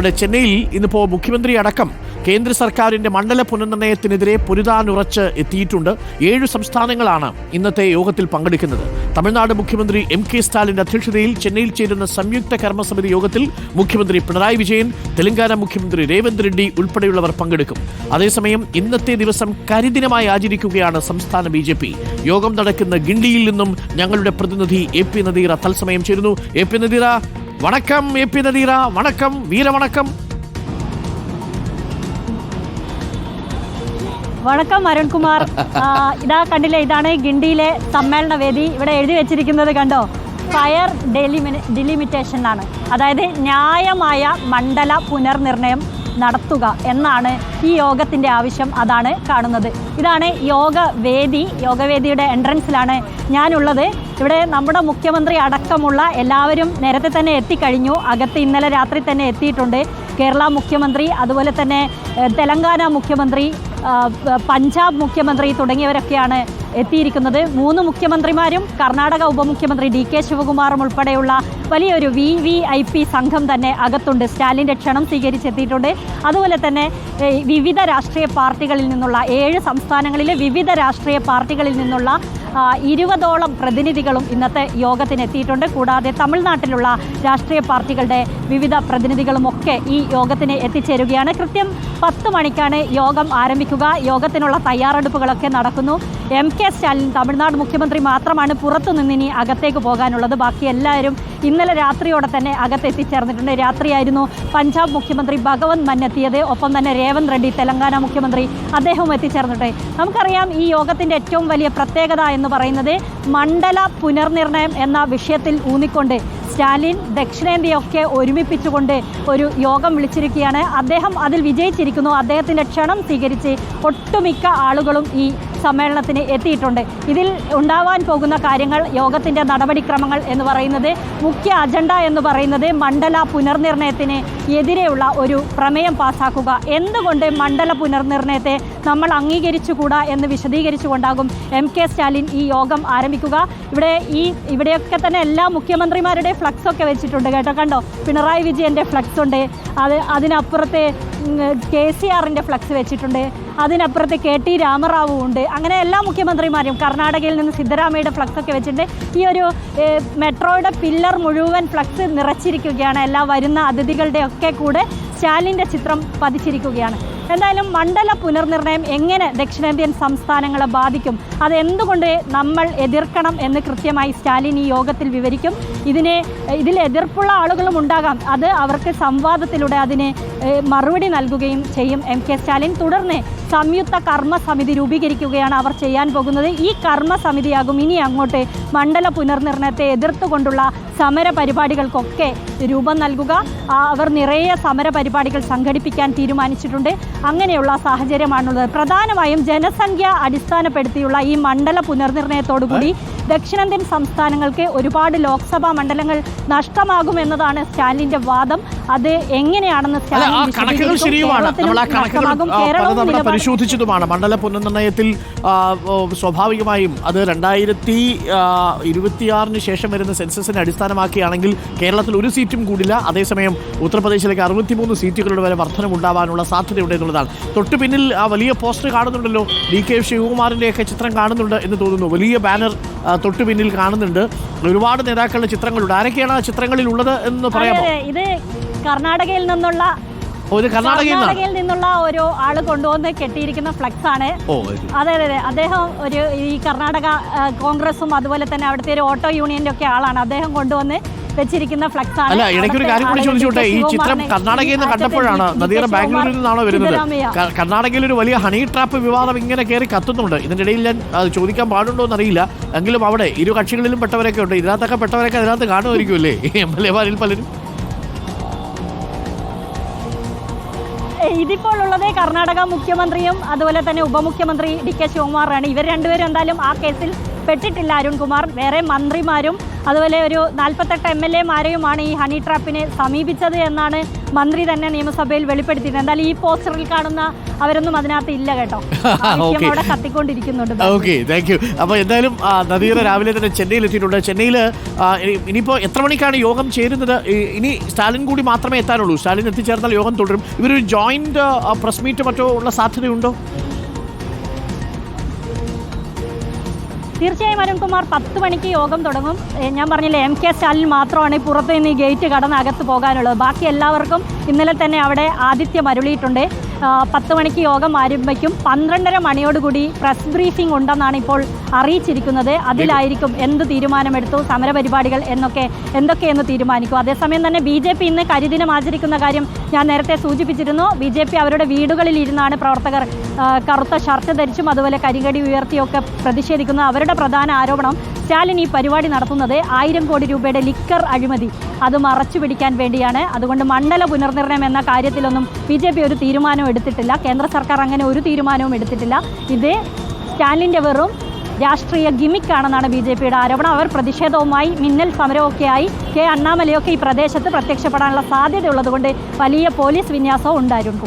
ഇവിടെ ചെന്നൈയിൽ ഇന്നിപ്പോ മുഖ്യമന്ത്രി അടക്കം കേന്ദ്ര സർക്കാരിന്റെ മണ്ഡല പുനർനിർണയത്തിനെതിരെ പൊരുതാനുറച്ച് എത്തിയിട്ടുണ്ട്. ഏഴ് സംസ്ഥാനങ്ങളാണ് ഇന്നത്തെ യോഗത്തിൽ പങ്കെടുക്കുന്നത്. തമിഴ്നാട് മുഖ്യമന്ത്രി എം കെ സ്റ്റാലിന്റെ അധ്യക്ഷതയിൽ ചെന്നൈയിൽ ചേരുന്ന സംയുക്ത കർമ്മസമിതി യോഗത്തിൽ മുഖ്യമന്ത്രി പിണറായി വിജയൻ തെലങ്കാന മുഖ്യമന്ത്രി രേവന്ത് റെഡ്ഡി ഉൾപ്പെടെയുള്ളവർ പങ്കെടുക്കും. അതേസമയം ഇന്നത്തെ ദിവസം കരിദിനമായി ആചരിക്കുകയാണ് സംസ്ഥാന ബി ജെ പി. യോഗം നടക്കുന്ന ഗിണ്ടിയിൽ നിന്നും ഞങ്ങളുടെ പ്രതിനിധി എ പി നദീറ തത്സമയം ചേരുന്നു. എ പി നദീറ വണക്കം ஏபி நதீரா. வணக்கம் வீர வணக்கம். வணக்கம் അരുൺകുമാർ ആ, ഇതാ കണ്ടില്ലേ ഇതാണ് ഗിണ്ടിയിലെ സമ്മേളന വേദി. ഇവിടെ എഴുതി വെച്ചിരിക്കുന്നത് കണ്ടോ? ഫയർ ഡെലിമി ഡിലിമിറ്റേഷൻ എന്നാണ് അതായത് ന്യായമായ മണ്ഡല പുനർനിർണയം നടത്തുക എന്നാണ് ഈ യോഗത്തിന്റെ ആവശ്യം. അതാണ് കാണുന്നത്. ഇതാണ് യോഗവേദി. യോഗവേദിയുടെ എൻട്രൻസിലാണ് ഞാനുള്ളത്. ഇവിടെ നമ്മുടെ മുഖ്യമന്ത്രി അടക്കമുള്ള എല്ലാവരും നേരത്തെ തന്നെ എത്തിക്കഴിഞ്ഞു. അകത്ത് ഇന്നലെ രാത്രി തന്നെ എത്തിയിട്ടുണ്ട്. കേരള മുഖ്യമന്ത്രി അതുപോലെ തന്നെ തെലങ്കാന മുഖ്യമന്ത്രി പഞ്ചാബ് മുഖ്യമന്ത്രി തുടങ്ങിയവരൊക്കെയാണ് എത്തിയിരിക്കുന്നത്. മൂന്ന് മുഖ്യമന്ത്രിമാരും കർണാടക ഉപമുഖ്യമന്ത്രി ഡി കെ ശിവകുമാറും ഉൾപ്പെടെയുള്ള വലിയൊരു വി വി ഐ പി സംഘം തന്നെ അകത്തുണ്ട്. സ്റ്റാലിന്റെ ക്ഷണം സ്വീകരിച്ചെത്തിയിട്ടുണ്ട്. അതുപോലെ തന്നെ വിവിധ രാഷ്ട്രീയ പാർട്ടികളിൽ നിന്നുള്ള ഏഴ് സംസ്ഥാനങ്ങളിലെ വിവിധ രാഷ്ട്രീയ പാർട്ടികളിൽ നിന്നുള്ള ഇരുപതോളം പ്രതിനിധികളും ഇന്നത്തെ യോഗത്തിനെത്തിയിട്ടുണ്ട്. കൂടാതെ തമിഴ്നാട്ടിലുള്ള രാഷ്ട്രീയ പാർട്ടികളുടെ വിവിധ പ്രതിനിധികളും ഒക്കെ ഈ യോഗത്തിന് എത്തിച്ചേരുകയാണ്. കൃത്യം പത്ത് മണിക്കാണ് യോഗം ആരംഭിക്കുക. യോഗത്തിനുള്ള തയ്യാറെടുപ്പുകളൊക്കെ നടക്കുന്നു. എം കെ സ്റ്റാലിൻ തമിഴ്നാട് മുഖ്യമന്ത്രി മാത്രമാണ് പുറത്തു നിന്നിനി അകത്തേക്ക് പോകാനുള്ളത്. ബാക്കി എല്ലാവരും ഇന്നലെ രാത്രിയോടെ തന്നെ അകത്തെത്തിച്ചേർന്നിട്ടുണ്ട്. രാത്രിയായിരുന്നു പഞ്ചാബ് മുഖ്യമന്ത്രി ഭഗവന്ത് മൻ എത്തിയത് ഒപ്പം തന്നെ രേവന്ത് റെഡ്ഡി തെലങ്കാന മുഖ്യമന്ത്രി അദ്ദേഹവും എത്തിച്ചേർന്നിട്ടുണ്ട് നമുക്കറിയാം ഈ യോഗത്തിന്റെ ഏറ്റവും വലിയ പ്രത്യേകത എന്ന് പറയുന്നത് മണ്ഡല പുനർനിർണയം എന്ന വിഷയത്തിൽ ഊന്നിക്കൊണ്ട് സ്റ്റാലിൻ ദക്ഷിണേന്ത്യയൊക്കെ ഒരുമിപ്പിച്ചുകൊണ്ട് ഒരു യോഗം വിളിച്ചിരിക്കുകയാണ്. അദ്ദേഹം അതിൽ വിജയിച്ചിരിക്കുന്നു. അദ്ദേഹത്തിന്റെ ക്ഷണം സ്വീകരിച്ച് ഒട്ടുമിക്ക ആളുകളും ഈ സമ്മേളനത്തിന് എത്തിയിട്ടുണ്ട്. ഇതിൽ ഉണ്ടാവാൻ പോകുന്ന കാര്യങ്ങൾ യോഗത്തിന്റെ നടപടിക്രമങ്ങൾ എന്ന് പറയുന്നത് മുഖ്യ അജണ്ട എന്ന് പറയുന്നത് മണ്ഡല പുനർനിർണയത്തിന് എതിരെയുള്ള ഒരു പ്രമേയം പാസാക്കുക. എന്തുകൊണ്ട് മണ്ഡല പുനർനിർണയത്തെ നമ്മൾ അംഗീകരിച്ചുകൂടാ എന്ന് വിശദീകരിച്ചുകൊണ്ടാകും എം കെ സ്റ്റാലിൻ ഈ യോഗം ആരംഭിക്കുക. ഇവിടെ ഈ ഇവിടെയൊക്കെ തന്നെ എല്ലാ മുഖ്യമന്ത്രിമാരുടെ ഫ്ലക്സ് ഒക്കെ വെച്ചിട്ടുണ്ട് കേട്ടോ. കണ്ടോ? പിണറായി വിജയന്റെ ഫ്ലക്സ് ഉണ്ട് അത് അതിനപ്പുറത്തെ കെ സി ആറിന്റെ ഫ്ലക്സ് വെച്ചിട്ടുണ്ട്. അതിനപ്പുറത്ത് കെ ടി രാമറാവു ഉണ്ട്. അങ്ങനെ എല്ലാ മുഖ്യമന്ത്രിമാരും കർണാടകയിൽ നിന്ന് സിദ്ധരാമയുടെ ഫ്ലക്സ് ഒക്കെ വെച്ചിട്ടുണ്ട്. ഈ ഒരു മെട്രോയുടെ പില്ലർ മുഴുവൻ ഫ്ലക്സ് നിറച്ചിരിക്കുകയാണ്. എല്ലാ വരുന്ന അതിഥികളുടെ ഒക്കെ കൂടെ സ്റ്റാലിന്റെ ചിത്രം പതിച്ചിരിക്കുകയാണ്. എന്തായാലും മണ്ഡല പുനർനിർണയം എങ്ങനെ ദക്ഷിണേന്ത്യൻ സംസ്ഥാനങ്ങളെ ബാധിക്കും? അതെന്തുകൊണ്ട് നമ്മൾ എതിർക്കണം എന്ന് കൃത്യമായി സ്റ്റാലിൻ ഈ യോഗത്തിൽ വിവരിക്കും. ഇതിനെ ഇതിൽ എതിർപ്പുള്ള ആളുകളും ഉണ്ടാകാം. അത് അവർക്ക് സംവാദത്തിലൂടെ അതിന് മറുപടി നൽകുകയും ചെയ്യും എം കെ സ്റ്റാലിൻ. തുടർന്ന് സംയുക്ത കർമ്മ സമിതി രൂപീകരിക്കുകയാണ് അവർ ചെയ്യാൻ പോകുന്നത്. ഈ കർമ്മ സമിതിയാകും ഇനി അങ്ങോട്ട് മണ്ഡല പുനർനിർണയത്തെ എതിർത്തുകൊണ്ടുള്ള സമര പരിപാടികൾക്കൊക്കെ രൂപം നൽകുക. അവർ നിറയെ സമര പരിപാടികൾ സംഘടിപ്പിക്കാൻ തീരുമാനിച്ചിട്ടുണ്ട്. അങ്ങനെയുള്ള സാഹചര്യമാണുള്ളത്. പ്രധാനമായും ജനസംഖ്യ അടിസ്ഥാനപ്പെടുത്തിയുള്ള ഈ മണ്ഡല പുനർനിർണയത്തോടുകൂടി ദക്ഷിണേന്ത്യൻ സംസ്ഥാനങ്ങൾക്ക് ഒരുപാട് ലോക്സഭാ മണ്ഡലങ്ങൾ നഷ്ടമാകുമെന്നതാണ് സ്റ്റാലിന്റെ വാദം. അത് എങ്ങനെയാണെന്ന് കണക്കുകൾ. ശരിയുമാണ്. നമ്മൾ ആ കണക്കുകൾ പരിശോധിച്ചതുമാണ്. മണ്ഡല പുനർനിർണയത്തിൽ സ്വാഭാവികമായും അത് രണ്ടായിരത്തി ഇരുപത്തിയാറിന് ശേഷം വരുന്ന സെൻസസിനെ അടിസ്ഥാനമാക്കിയാണെങ്കിൽ കേരളത്തിൽ ഒരു സീറ്റും കൂടില്ല. അതേസമയം ഉത്തർപ്രദേശിലേക്ക് അറുപത്തിമൂന്ന് സീറ്റുകളുടെ വരെ വർധനമുണ്ടാവാനുള്ള സാധ്യതയുണ്ട് എന്നുള്ളതാണ്. തൊട്ടു പിന്നിൽ ആ വലിയ പോസ്റ്റർ കാണുന്നുണ്ടല്ലോ. ഡി കെ ശിവകുമാറിന്റെയൊക്കെ ചിത്രം കാണുന്നുണ്ട് എന്ന് തോന്നുന്നു. വലിയ ബാനർ തൊട്ടു പിന്നിൽ കാണുന്നുണ്ട്. ഒരുപാട് നേതാക്കളുടെ ചിത്രങ്ങളുണ്ട്. ആരൊക്കെയാണ് ആ ചിത്രങ്ങളിൽ ഉള്ളത് എന്ന് പറയാം പറയാമോ. ഇത് കർണാടകയിൽ നിന്നുള്ള ഒരു കർണാടകയിൽ നിന്നുള്ള ഒരു ആൾ കൊണ്ടുവന്ന് കെട്ടിയിരിക്കുന്ന ഫ്ലക്സ് ആണ്. അത് അതെ അദ്ദേഹം ഒരു ഈ കർണാടക കോൺഗ്രസും അതുപോലെ തന്നെ അവിടുത്തെ ഒരു ഓട്ടോ യൂണിയന്റെ ഒക്കെ ആളാണ്. അദ്ദേഹം കൊണ്ടുവന്ന് വെച്ചിരിക്കുന്ന ഫ്ലക്സ് ആണ്. അല്ല ഇടയ്ക്ക് ഒരു കാര്യം കൂടി ചോദിച്ചോട്ടെ ഈ ചിത്രം കർണാടകയിൽ നിന്ന് കണ്ടപ്പോഴാണ് നദിയുടെ നദീറ ബാംഗ്ലൂരിൽ നിന്നാണോ വരുന്നത്? കർണാടകയിൽ ഒരു വലിയ ഹണി ട്രാപ്പ് വിവാദം ഇങ്ങനെ കയറി കത്തുന്നുണ്ട്. ഇതിന്റെ ഇടയിൽ ഞാൻ ചോദിക്കാൻ പാടുണ്ടോ എന്നറിയില്ല. എങ്കിലും അവിടെ ഇരു കക്ഷികളിലും പെട്ടവരൊക്കെ ഉണ്ട്. ഇതിനകത്തൊക്കെ പെട്ടവരൊക്കെ അതിനകത്ത് കാണുമായിരിക്കുമല്ലേ എം എൽ എമാരിൽ പലരും. ഇതിപ്പോൾ ഉള്ളത് കർണാടക മുഖ്യമന്ത്രിയും അതുപോലെ തന്നെ ഉപമുഖ്യമന്ത്രി ഡി കെ ശിവകുമാറാണ്. ഇവർ രണ്ടുപേരും എന്തായാലും ആ കേസിൽ പെട്ടിട്ടില്ല. അരുൺകുമാർ വേറെ മന്ത്രിമാരും അതുപോലെ ഒരു നാൽപ്പത്തെട്ട് എം എൽ എമാരെയുമാണ് ഈ ഹണി ട്രാപ്പിനെ സമീപിച്ചത് എന്നാണ് മന്ത്രി തന്നെ നിയമസഭയിൽ വെളിപ്പെടുത്തിയിരുന്നത്. എന്തായാലും ഈ പോസ്റ്ററിൽ കാണുന്ന അവരൊന്നും അതിനകത്ത് ഇല്ല കേട്ടോ. അവിടെ കത്തിക്കൊണ്ടിരിക്കുന്നുണ്ട് ഓക്കെ താങ്ക് യു അപ്പോൾ എന്തായാലും നദിയുടെ നദീറ രാവിലെ തന്നെ ചെന്നൈയിൽ എത്തിയിട്ടുണ്ട്. ചെന്നൈയിൽ ഇനിയിപ്പോൾ എത്ര മണിക്കാണ് യോഗം ചേരുന്നത്? ഇനി സ്റ്റാലിൻ കൂടി മാത്രമേ എത്താനുള്ളൂ. സ്റ്റാലിൻ എത്തിച്ചേർന്നാൽ യോഗം തുടരും. ഇവരൊരു ജോയിന്റ് പ്രസ് മീറ്റ് മറ്റോ ഉള്ള സാധ്യതയുണ്ടോ? തീർച്ചയായും അരുൺകുമാർ പത്ത് മണിക്ക് യോഗം തുടങ്ങും. ഞാൻ പറഞ്ഞില്ലേ എം കെ സ്റ്റാലിൻ മാത്രമാണ് ഈ പുറത്ത് നിന്ന് ഈ ഗേറ്റ് കടന്ന് അകത്ത് പോകാനുള്ളത്. ബാക്കി എല്ലാവർക്കും ഇന്നലെ തന്നെ അവിടെ ആതിഥ്യം അരുളിയിട്ടുണ്ട്. പത്ത് മണിക്ക് യോഗം ആരംഭിക്കും. പന്ത്രണ്ടര മണിയോടുകൂടി പ്രസ് ബ്രീഫിംഗ് ഉണ്ടെന്നാണ് ഇപ്പോൾ അറിയിച്ചിരിക്കുന്നത്. അതിലായിരിക്കും എന്ത് തീരുമാനമെടുത്തു സമരപരിപാടികൾ എന്നൊക്കെ എന്തൊക്കെയെന്ന് തീരുമാനിക്കും. അതേസമയം തന്നെ ബി ജെ പി ഇന്ന് കരിദിനം ആചരിക്കുന്ന കാര്യം ഞാൻ നേരത്തെ സൂചിപ്പിച്ചിരുന്നു. ബി ജെ പി അവരുടെ വീടുകളിൽ ഇരുന്നാണ് പ്രവർത്തകർ കറുത്ത ഷർട്ട് ധരിച്ചും അതുപോലെ കരികടി ഉയർത്തിയൊക്കെ പ്രതിഷേധിക്കുന്നത് അവരുടെ പ്രധാന ആരോപണം. സ്റ്റാലിൻ ഈ പരിപാടി നടത്തുന്നത് ആയിരം കോടി രൂപയുടെ ലിക്കർ അഴിമതി. അത് മറച്ചു പിടിക്കാൻ വേണ്ടിയാണ്. അതുകൊണ്ട് മണ്ഡല പുനർനിർണയം എന്ന കാര്യത്തിലൊന്നും ബി ജെ പി ഒരു തീരുമാനവും എടുത്തിട്ടില്ല. കേന്ദ്ര സർക്കാർ അങ്ങനെ ഒരു തീരുമാനവും എടുത്തിട്ടില്ല. ഇത് സ്റ്റാലിന്റെ വെറും രാഷ്ട്രീയ ഗിമിക്കാണെന്നാണ് ബി ജെ പിയുടെ ആരോപണം. അവർ പ്രതിഷേധവുമായി മിന്നൽ സമരമൊക്കെയായി കെ അണ്ണാമലയൊക്കെ ഈ പ്രദേശത്ത് പ്രത്യക്ഷപ്പെടാനുള്ള സാധ്യതയുള്ളതുകൊണ്ട് വലിയ പോലീസ് വിന്യാസവും ഉണ്ടായിരുന്നു